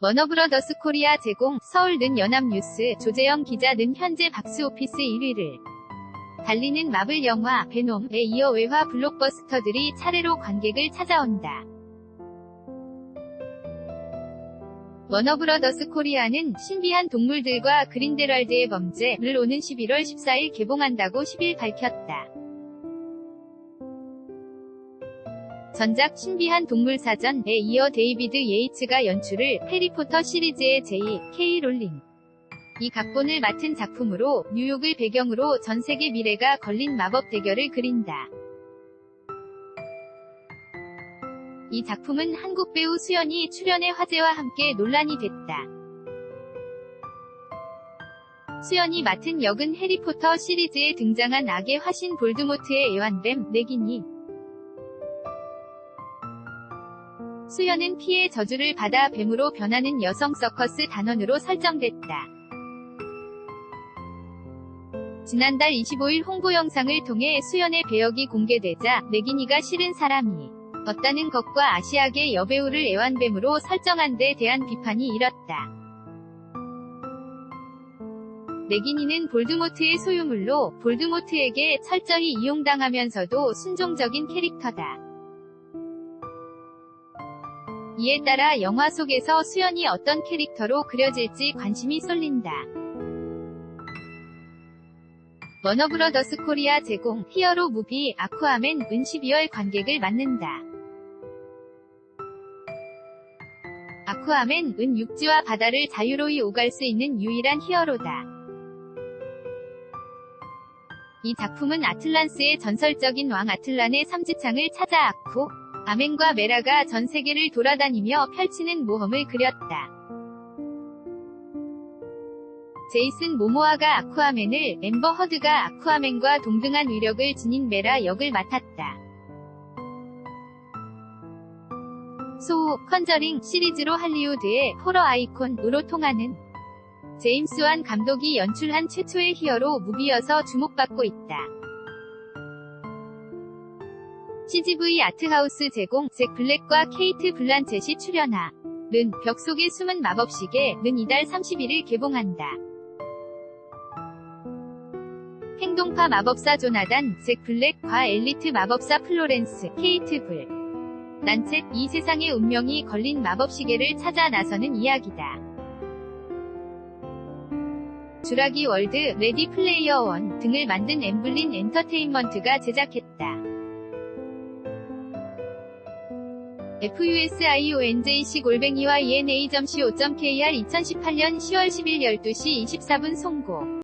워너브러더스 코리아 제공, 서울 는 연합뉴스, 조재영 기자 는 현재 박스오피스 1위를 달리는 마블 영화, 베놈에 이어 외화 블록버스터들이 차례로 관객을 찾아온다. 워너브러더스 코리아는 신비한 동물들과 그린데랄드의 범죄를 오는 11월 14일 개봉한다고 10일 밝혔다. 전작 신비한 동물 사전에 이어 데이비드 예이츠가 연출을 해리포터 시리즈의 제2 K 롤링 이 각본을 맡은 작품으로 뉴욕을 배경으로 전 세계 미래가 걸린 마법 대결을 그린다. 이 작품은 한국 배우 수연이 출연의 화제와 함께 논란이 됐다. 수연이 맡은 역은 해리포터 시리즈에 등장한 악의 화신 볼드모트의 애완뱀 네기니 수연은 피해 저주를 받아 뱀으로 변하는 여성 서커스 단원으로 설정됐다. 지난달 25일 홍보 영상을 통해 수연의 배역이 공개되자 레기니가 싫은 사람이 없다는 것과 아시아계 여배우를 애완뱀으로 설정한 데 대한 비판이 일었다. 레기니는 볼드모트의 소유물로 볼드모트에게 철저히 이용당하면서도 순종적인 캐릭터다. 이에 따라 영화 속에서 수연이 어떤 캐릭터로 그려질지 관심이 쏠린다. 워너브러더스 코리아 제공 히어로 무비 아쿠아맨 은 12월 관객을 맞는다. 아쿠아맨 은 육지와 바다를 자유로이 오갈 수 있는 유일한 히어로다. 이 작품은 아틀란스의 전설적인 왕 아틀란의 삼지창을 찾아 아쿠, 아멘과 메라가 전 세계를 돌아다니며 펼치는 모험을 그렸다. 제이슨 모모아가 아쿠아맨을, 엠버 허드가 아쿠아맨과 동등한 위력을 지닌 메라 역을 맡았다. 소우, 컨저링 시리즈로 할리우드의 호러 아이콘으로 통하는 제임스 완 감독이 연출한 최초의 히어로 무비여서 주목받고 있다. CGV 아트하우스 제공 잭 블랙과 케이트 블란쳇이 출연하 는 벽 속의 숨은 마법 시계 는 이달 31일 개봉한다. 행동파 마법사 조나단 잭 블랙과 엘리트 마법사 플로렌스 케이트 블 난쳇 이 세상의 운명이 걸린 마법 시계를 찾아 나서는 이야기다. 주라기 월드, 레디 플레이어 원 등을 만든 엠블린 엔터테인먼트가 제작했다. Fusionjc 골뱅이와 ena.co.kr 2018년 10월 10일 12시 24분 송고